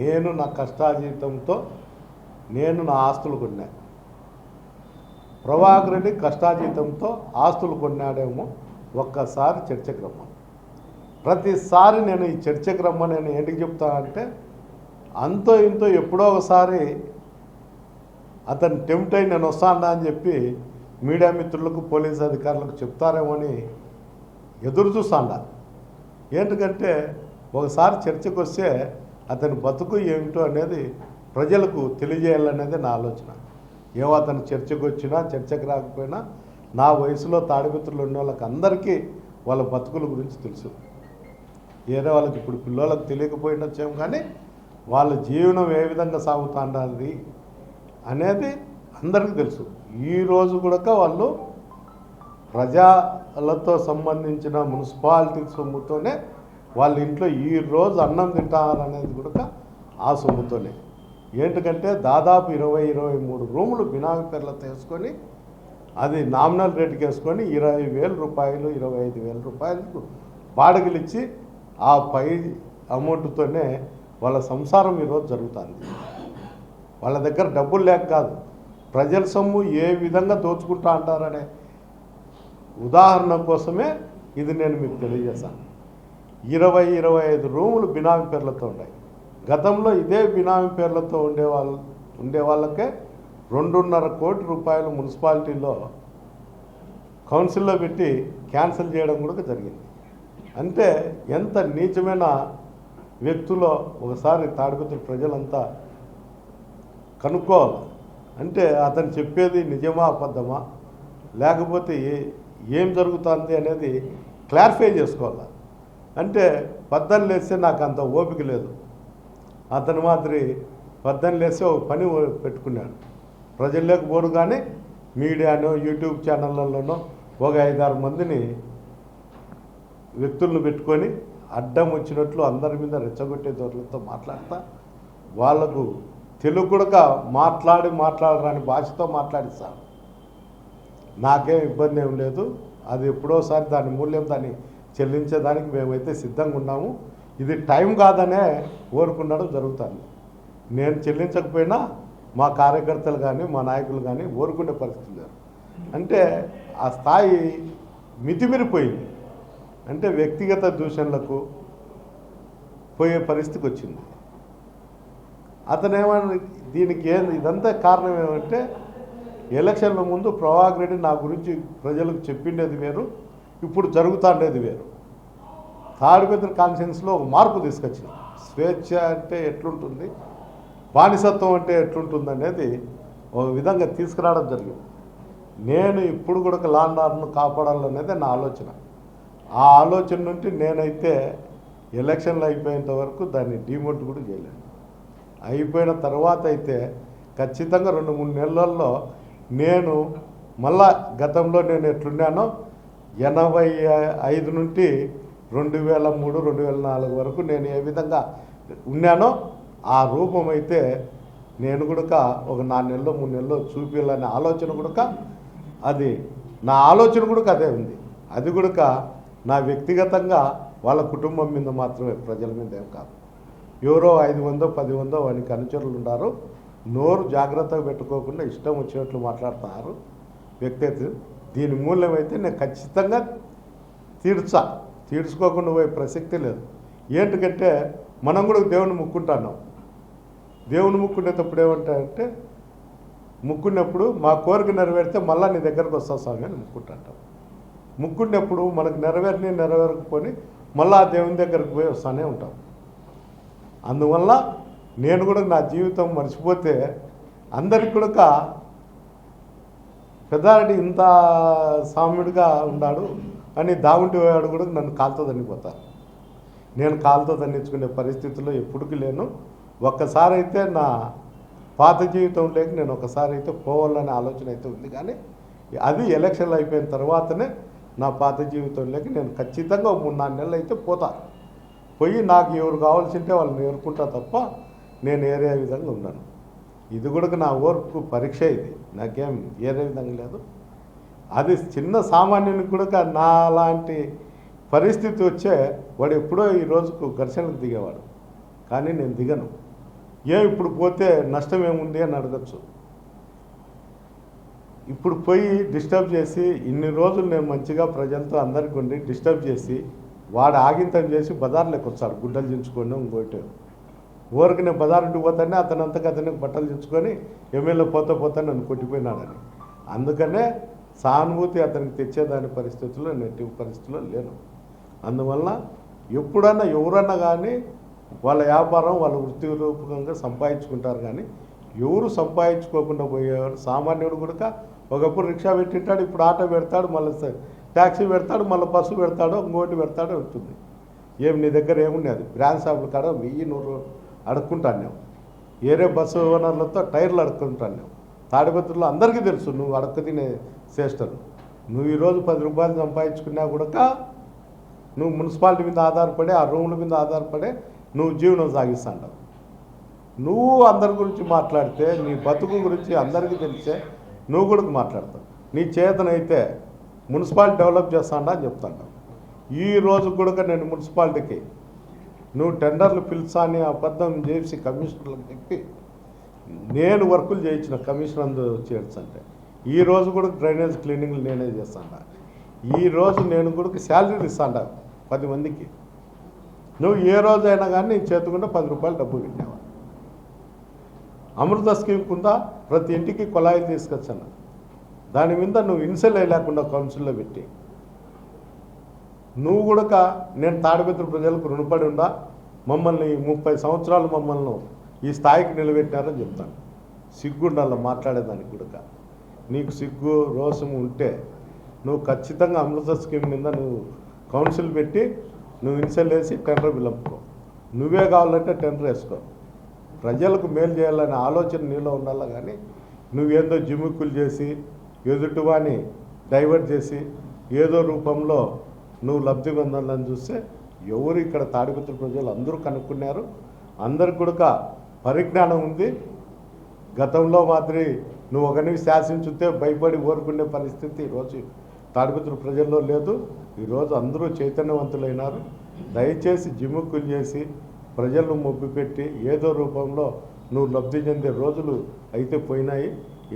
నేను నా కష్టాజీతంతో నేను నా ఆస్తులు కొన్నా. ప్రభాకర్ రెడ్డి కష్టాజీతంతో ఆస్తులు కొన్నాడేమో ఒక్కసారి చర్చకు రమ్మను. ప్రతిసారి నేను ఈ చర్చకు రమ్మని నేను ఏంటికి చెప్తానంటే అంతో ఇంతో ఎప్పుడో ఒకసారి అతను టెంప్ట్ అయి నేను వస్తాను అని చెప్పి మీడియా మిత్రులకు పోలీస్ అధికారులకు చెప్తారేమో అని ఎదురు చూస్తాండా. ఏంటంటే ఒకసారి చర్చకు వస్తే అతని బతుకు ఏమిటో అనేది ప్రజలకు తెలియజేయాలనేది నా ఆలోచన. ఏమో అతను చర్చకు వచ్చినా చర్చకు రాకపోయినా నా వయసులో తాడిమిత్రులు ఉన్న వాళ్ళకి అందరికీ వాళ్ళ బతుకుల గురించి తెలుసు. వేరే వాళ్ళకి ఇప్పుడు పిల్లలకు తెలియకపోయినచ్చేమో కానీ వాళ్ళ జీవనం ఏ విధంగా సాగుతుండాలి అనేది అందరికీ తెలుసు. ఈ రోజు కూడా వాళ్ళు ప్రజలతో సంబంధించిన మున్సిపాలిటీ సొమ్ముతోనే వాళ్ళ ఇంట్లో ఈ రోజు అన్నం తింటారనేది కూడా ఆ సొమ్ముతోనే. ఏంటంటే దాదాపు ఇరవై ఇరవై మూడు రూములు బినామీ పేర్లతో వేసుకొని అది నామినల్ రేటుకి వేసుకొని ఇరవై వేల రూపాయలు ఇరవై ఐదు వేల రూపాయలకు బాడగలు ఇచ్చి ఆ పై అమౌంట్తోనే వాళ్ళ సంసారం ఈరోజు జరుగుతుంది. వాళ్ళ దగ్గర డబ్బులు లేక కాదు. ప్రజల సొమ్ము ఏ విధంగా దోచుకుంటా అంటారనే ఉదాహరణ కోసమే ఇది నేను మీకు తెలియజేశాను. ఇరవై ఇరవై ఐదు రూములు బినామీ పేర్లతో ఉన్నాయి. గతంలో ఇదే బినామీ పేర్లతో ఉండే వాళ్ళు ఉండే వాళ్ళకే రెండున్నర కోటి రూపాయలు మున్సిపాలిటీలో కౌన్సిల్లో పెట్టి క్యాన్సిల్ చేయడం కూడా జరిగింది. అంటే ఎంత నీచమైన వ్యక్తులో ఒకసారి తాడిపత్రి ప్రజలంతా కనుక్కోవాలి. అంటే అతను చెప్పేది నిజమా అబద్ధమా? లేకపోతే ఏం జరుగుతుంది అనేది క్లారిఫై చేసుకోవాలి. అంటే పద్దెన్ లేస్తే నాకు అంత ఓపిక లేదు. అతను మాదిరి పద్దెన్ లేస్తే ఒక పని పెట్టుకున్నాడు. ప్రజల్లోకి పోరు కానీ మీడియానో యూట్యూబ్ ఛానళ్ళలోనో ఒక ఐదారు మందిని వ్యక్తులను పెట్టుకొని అడ్డం వచ్చినట్లు అందరి మీద రెచ్చగొట్టే దొరలతో మాట్లాడతా. వాళ్ళకు తెలుగు కూడా మాట్లాడి మాట్లాడరాని భాషతో మాట్లాడిస్తాను నాకేం ఇబ్బంది ఏం లేదు. అది ఎప్పుడోసారి దాని మూల్యం దాన్ని చెల్లించేదానికి మేమైతే సిద్ధంగా ఉన్నాము. ఇది టైం కాదనే కోరుకునడం జరుగుతుంది. నేను చెల్లించకపోయినా మా కార్యకర్తలు కానీ మా నాయకులు కానీ ఓరుకునే పరిస్థితి లేదు అంటే ఆ స్థాయి మితిమిరిపోయింది. అంటే వ్యక్తిగత దూషణలకు పోయే పరిస్థితికి వచ్చింది. అతనేమని దీనికి ఏ ఇదంతా కారణం ఏమంటే ఎలక్షన్ల ముందు ప్రభాకర్ రెడ్డి నా గురించి ప్రజలకు చెప్పిండేది వేరు ఇప్పుడు జరుగుతుండేది వేరు. తాడిపత్రి కాన్షియన్స్లో ఒక మార్పు తీసుకొచ్చింది. స్వేచ్ఛ అంటే ఎట్లుంటుంది? బానిసత్వం అంటే ఎట్లుంటుంది అనేది ఒక విధంగా తీసుకురావడం జరిగింది. నేను ఇప్పుడు కూడా లాండ్ ఆర్డర్ను కాపాడాలనేది నా ఆలోచన. ఆ ఆలోచన నుండి నేనైతే ఎలక్షన్లు అయిపోయేంత వరకు దాన్ని డిమోట్ కూడా చేయలేను అయిపోయిన తర్వాత అయితే ఖచ్చితంగా రెండు మూడు నెలల్లో నేను మళ్ళా గతంలో నేను ఎట్లున్నానో ఎనభై ఐదు నుండి రెండు వేల మూడు రెండు వేల నాలుగు వరకు నేను ఏ విధంగా ఉన్నానో ఆ రూపం అయితే నేను కూడా ఒక నాలుగు నెలలో మూడు నెలలో చూపించాలనే ఆలోచన కూడా అది నా ఆలోచన కూడా అదే ఉంది. అది కూడా నా వ్యక్తిగతంగా వాళ్ళ కుటుంబం మీద మాత్రమే ప్రజల మీద ఏం కాదు. ఎవరో ఐదు వందో పది వందో వానికి అనుచరులు ఉన్నారు నోరు జాగ్రత్తగా పెట్టుకోకుండా ఇష్టం వచ్చినట్లు మాట్లాడుతున్నారు వ్యక్తి దీని మూల్యం అయితే నేను ఖచ్చితంగా తీర్చా. తీర్చుకోకుండా పోయే ప్రసక్తి లేదు. ఏంటికంటే మనం కూడా దేవుని ముక్కుంటున్నాం. దేవుని ముక్కునేటప్పుడు ఏమంటారంటే ముక్కున్నప్పుడు మా కోరిక నెరవేరితే మళ్ళీ నీ దగ్గరకు వస్తా స్వామి అని ముక్కుంటాం ముక్కున్నప్పుడు మనకు నెరవేరిని నెరవేరకపోని మళ్ళీ ఆ దేవుని దగ్గరకు పోయి వస్తానే ఉంటాం. అందువల్ల నేను కూడా నా జీవితం మర్చిపోతే అందరికి కూడా పెద్దారెడ్డి ఇంత సామ్యుడిగా ఉన్నాడు అని దావుంటి వాడు కూడా నన్ను కాలుతో దండిపోతారు నేను కాలుతో తన్నించుకునే పరిస్థితుల్లో ఎప్పటికీ లేను. ఒక్కసారి అయితే నా పాత జీవితంలోకి నేను ఒకసారి అయితే పోవాలనే ఆలోచన అయితే ఉంది. కానీ అది ఎలక్షన్లు అయిపోయిన తర్వాతనే నా పాత జీవితంలోకి నేను ఖచ్చితంగా ఒక మూడు నాలుగు నెలలు అయితే పోతా. పోయి నాకు ఎవరు కావాల్సింటే వాళ్ళని ఏరుకుంటా తప్ప నేను ఏరే విధంగా ఉన్నాను. ఇది కూడా నా ఓర్పు పరీక్ష ఇది. నాకేం ఏరే విధంగా లేదు. అది చిన్న సామాన్యునికి కూడా నా లాంటి పరిస్థితి వచ్చే వాడు ఎప్పుడో ఈ రోజుకు ఘర్షణకు దిగేవాడు. కానీ నేను దిగను. ఏం ఇప్పుడు పోతే నష్టం ఏముంది అని అడగచ్చు. ఇప్పుడు పోయి డిస్టర్బ్ చేసి ఇన్ని రోజులు నేను మంచిగా ప్రజలతో అందరికి ఉండి డిస్టర్బ్ చేసి వాడు ఆగింతం చేసి బజార్లోకి వచ్చాడు. గుడ్డలు దించుకొని ఇంకోటి. ఊరికి నేను పోతానే అతను అంతకు అతనికి బట్టలు దించుకొని ఎమ్మెల్యే పోతా పోతా నన్ను కొట్టిపోయినాడని. అందుకనే సానుభూతి అతనికి తెచ్చేదాని పరిస్థితుల్లో నెట్టి పరిస్థితుల్లో లేను. అందువల్ల ఎప్పుడన్నా ఎవరన్నా కానీ వాళ్ళ వ్యాపారం వాళ్ళ వృత్తి రూపకంగా సంపాదించుకుంటారు కానీ ఎవరు సంపాదించుకోకుండా పోయేవారు సామాన్యుడు కూడా ఒకప్పుడు రిక్షా పెట్టింటాడు ఇప్పుడు ఆటో పెడతాడు మళ్ళీ ట్యాక్సీ పెడతాడు మళ్ళీ బస్సు పెడతాడు ఇంకోటి పెడతాడు ఉంటుంది. ఏం నీ దగ్గర ఏమున్నది బ్రాండ్ షాపుల కాడ వెయ్యి నూరు అడుక్కుంటాను నేను. ఏరే బస్సు ఓనర్లతో టైర్లు అడుక్కుంటాను నేను. తాడిపత్రులు అందరికీ తెలుసు నువ్వు అడక్క తినే చేస్తాను నువ్వు ఈరోజు పది రూపాయలు సంపాదించుకున్నా కూడా నువ్వు మున్సిపాలిటీ మీద ఆధారపడి ఆ రూముల మీద ఆధారపడి నువ్వు జీవనం సాగిస్తాంటావు నువ్వు అందరి గురించి మాట్లాడితే నీ బతుకు గురించి అందరికీ తెలిసే నువ్వు కూడా మాట్లాడతావు. నీ చేతనైతే మున్సిపాలిటీ డెవలప్ చేస్తాడా అని చెప్తాను ఈ రోజు కూడా నేను మున్సిపాలిటీకి నువ్వు టెండర్లు పిలుచా అని అబద్ధం చేసి కమిషనర్లకు చెప్పి నేను వర్కులు చేయించిన కమిషన్ అందు చేర్చంటే ఈ రోజు కూడా డ్రైనేజ్ క్లీనింగ్లు నేనే చేస్తాను ఈ రోజు నేను కూడా శాలరీలు ఇస్తాను పది మందికి. నువ్వు ఏ రోజైనా కానీ నీ చేతుకుండా పది రూపాయలు డబ్బు పెట్టావా అమృత స్కీమ్ కింద ప్రతి ఇంటికి కుళాయిలు తీసుకొచ్చాను. దాని మీద నువ్వు ఇన్సెల్ లేకుండా కౌన్సిల్లో పెట్టి నువ్వు కూడా నేను తాడిపత్రి ప్రజలకు రుణపడి ఉండా మమ్మల్ని ముప్పై సంవత్సరాలు మమ్మల్ని ఈ స్థాయికి నిలబెట్టారని చెప్తాను. సిగ్గుండాల మాట్లాడేదానికి కూడా నీకు సిగ్గు రోషం ఉంటే నువ్వు ఖచ్చితంగా అమృత స్కీమ్ మీద నువ్వు కౌన్సిల్ పెట్టి నువ్వు ఇన్సెల్ వేసి టెండర్ విలంపుకో. నువ్వే కావాలంటే టెండర్ వేసుకో. ప్రజలకు మేలు చేయాలనే ఆలోచన నీలో ఉండాలి కానీ నువ్వేందో జిమ్మిక్కులు చేసి ఎదుటివాని డైవర్ట్ చేసి ఏదో రూపంలో నువ్వు లబ్ధి పొందాలని చూస్తే ఎవరు ఇక్కడ తాడిపత్రి ప్రజలు అందరూ కనుక్కున్నారు. అందరికి కూడా పరిజ్ఞానం ఉంది. గతంలో మాదిరి నువ్వు ఒకరిని శాసించుతే భయపడి ఓరుకునే పరిస్థితి ఈరోజు తాడిపత్రి ప్రజల్లో లేదు. ఈరోజు అందరూ చైతన్యవంతులైనారు. దయచేసి జిమ్ముక్కులు చేసి ప్రజలను మొబ్బిపెట్టి ఏదో రూపంలో నువ్వు లబ్ధి చెందే రోజులు అయితే పోయినాయి.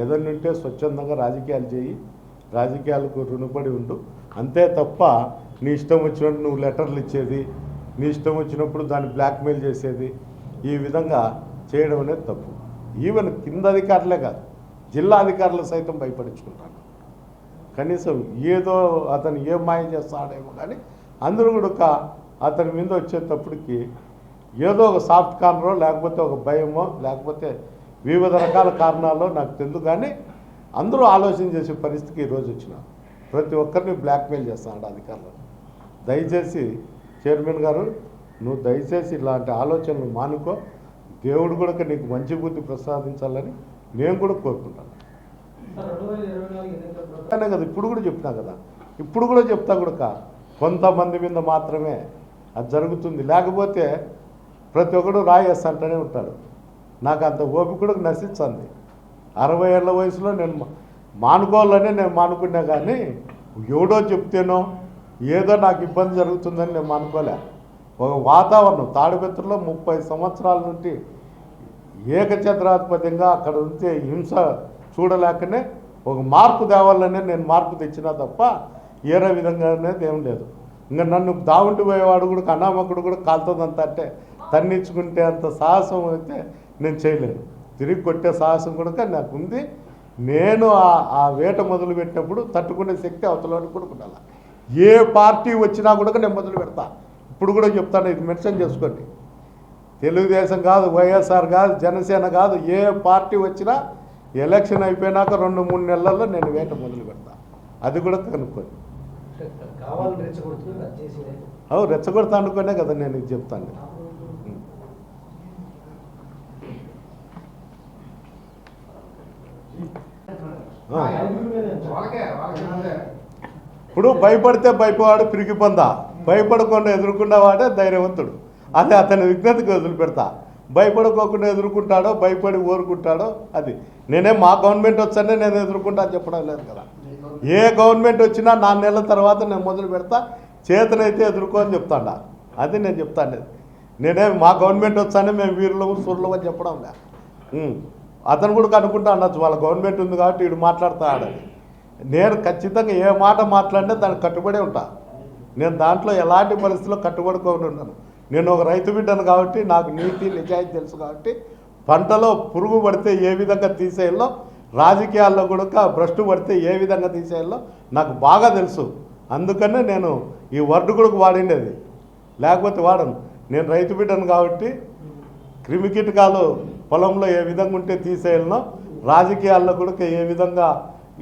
ఏదైనా స్వచ్ఛందంగా రాజకీయాలు చేయి. రాజకీయాలకు రుణపడి ఉండు. అంతే తప్ప నీ ఇష్టం వచ్చినట్టు నువ్వు లెటర్లు ఇచ్చేది నీ ఇష్టం వచ్చినప్పుడు దాన్ని బ్లాక్మెయిల్ చేసేది ఈ విధంగా చేయడం అనేది తప్పు. ఈవెన్ కింద అధికారులే కాదు జిల్లా అధికారులు సైతం భయపడించుకుంటాను కనీసం ఏదో అతను ఏం మాయ చేస్తాడేమో కానీ అందరూ కూడా ఒక అతని మీద వచ్చేటప్పటికి ఏదో ఒక సాఫ్ట్ కార్నరో లేకపోతే ఒక భయమో లేకపోతే వివిధ రకాల కారణాలు నాకు తెలుసు కానీ అందరూ ఆలోచన చేసే పరిస్థితికి ఈరోజు వచ్చిన ప్రతి ఒక్కరిని బ్లాక్మెయిల్ చేస్తాడు అధికారులు. దయచేసి చైర్మన్ గారు నువ్వు దయచేసి ఇలాంటి ఆలోచనలు మానుకో. దేవుడు కూడా నీకు మంచి బుద్ధి ప్రసాదించాలని నేను కూడా కోరుకుంటాను. కదా ఇప్పుడు కూడా చెప్తున్నా కదా. ఇప్పుడు కూడా చెప్తా కూడా కొంతమంది మీద మాత్రమే అది జరుగుతుంది. లేకపోతే ప్రతి ఒక్కడు రాయేస్తంటూనే ఉంటాడు. నాకు అంత ఓపిక కూడా నశించింది. అరవై ఏళ్ళ వయసులో నేను మా- మానుకోవాలనే నేను మానుకున్నా కానీ ఎవడో చెప్తేనో ఏదో నాకు ఇబ్బంది జరుగుతుందని నేను మానుకోలే. ఒక వాతావరణం తాడిపత్రిలో ముప్పై సంవత్సరాల నుండి ఏకఛత్రాధిపత్యంగా అక్కడ ఉంటే హింస చూడలేకనే ఒక మార్పు తేవాలనే నేను మార్పు తెచ్చినా తప్ప ఏరే విధంగా అనేది ఏం లేదు. ఇంకా నన్ను దావుంటి పోయేవాడు కూడా అనామకుడు కూడా కాలుతుందంత అంటే తన్నించుకుంటే అంత సాహసం అయితే నేను చేయలేను తిరిగి కొట్టే సాహసం కూడా నాకు ఉంది. నేను ఆ- ఆ వేట మొదలు పెట్టినప్పుడు తట్టుకునే శక్తి అవతల కూడా ఉండాలి? ఏ పార్టీ వచ్చినా కూడా నేను మొదలు పెడతా. ఇప్పుడు కూడా చెప్తాను ఇది మెన్షన్ చేసుకోండి. తెలుగుదేశం కాదు వైఎస్ఆర్ కాదు జనసేన కాదు ఏ పార్టీ వచ్చినా ఎలక్షన్ అయిపోయినాక రెండు మూడు నెలల్లో నేను వేట మొదలు పెడతా. అది కూడా కనుక్కోండి. అవు రెచ్చగొడతా అనుకునే కదా నేను ఇది చెప్తాను ఆ. వాళ్ళకే వాళ్ళకే ముందే. ఇప్పుడు భయపడితే భయపడు పిరిగి పొందా. భయపడకుండా ఎదుర్కొన్నవాడే ధైర్యవంతుడు. అదే అతని విజ్ఞతకు వదిలిపెడతా. భయపడుకోకుండా ఎదుర్కొంటాడో భయపడి ఊరుకుంటాడో అది. నేనే మా గవర్నమెంట్ వచ్చానే నేను ఎదుర్కొంటా అని చెప్పడం లేదు కదా. ఏ గవర్నమెంట్ వచ్చినా నాలుగు నెలల తర్వాత నేను మొదలు పెడతా. చేతనైతే ఎదుర్కో అని చెప్తాడా. అది నేను చెప్తాను నేనే మా గవర్నమెంట్ వచ్చానే మేము వీరులము సుర్లు అని చెప్పడం లే అతను కూడా కనుక్కుంటా అనొచ్చు వాళ్ళ గవర్నమెంట్ ఉంది కాబట్టి వీడు మాట్లాడుతున్నాడని నేను ఖచ్చితంగా ఏ మాట మాట్లాడినా దానికి కట్టుబడి ఉంటా. నేను దాంట్లో ఎలాంటి పరిస్థితుల్లో కట్టుబడుకొని ఉన్నాను నేను ఒక రైతు బిడ్డను కాబట్టి నాకు నీతి నిజాయితీ తెలుసు కాబట్టి పంటలో పురుగు పడితే ఏ విధంగా తీసేయాలో రాజకీయాల్లో కూడా భ్రష్టు పడితే ఏ విధంగా తీసేయాలో నాకు బాగా తెలుసు. అందుకనే నేను ఈ వర్డ్ కూడా వాడిండేది. లేకపోతే వాడను. నేను రైతు బిడ్డను కాబట్టి క్రిమికీటకాలు పొలంలో ఏ విధంగా ఉంటే తీసేయాలనో రాజకీయాల్లో కూడా ఏ విధంగా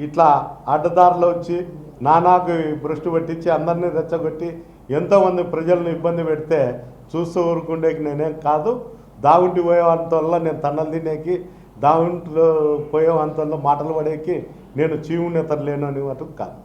ఇట్లా అడ్డదారులు వచ్చి నానాకు భ్రష్టు పట్టించి అందరినీ రెచ్చగొట్టి ఎంతోమంది ప్రజలను ఇబ్బంది పెడితే చూస్తూ ఊరుకుండేకి నేనేం కాదు. దావుంటి పోయే నేను తన్నలు తినేకి దావుంట్లో పోయేవంతల్లో మాటలు పడేకి నేను చీవునేతలు లేను అని మటుకు కాదు.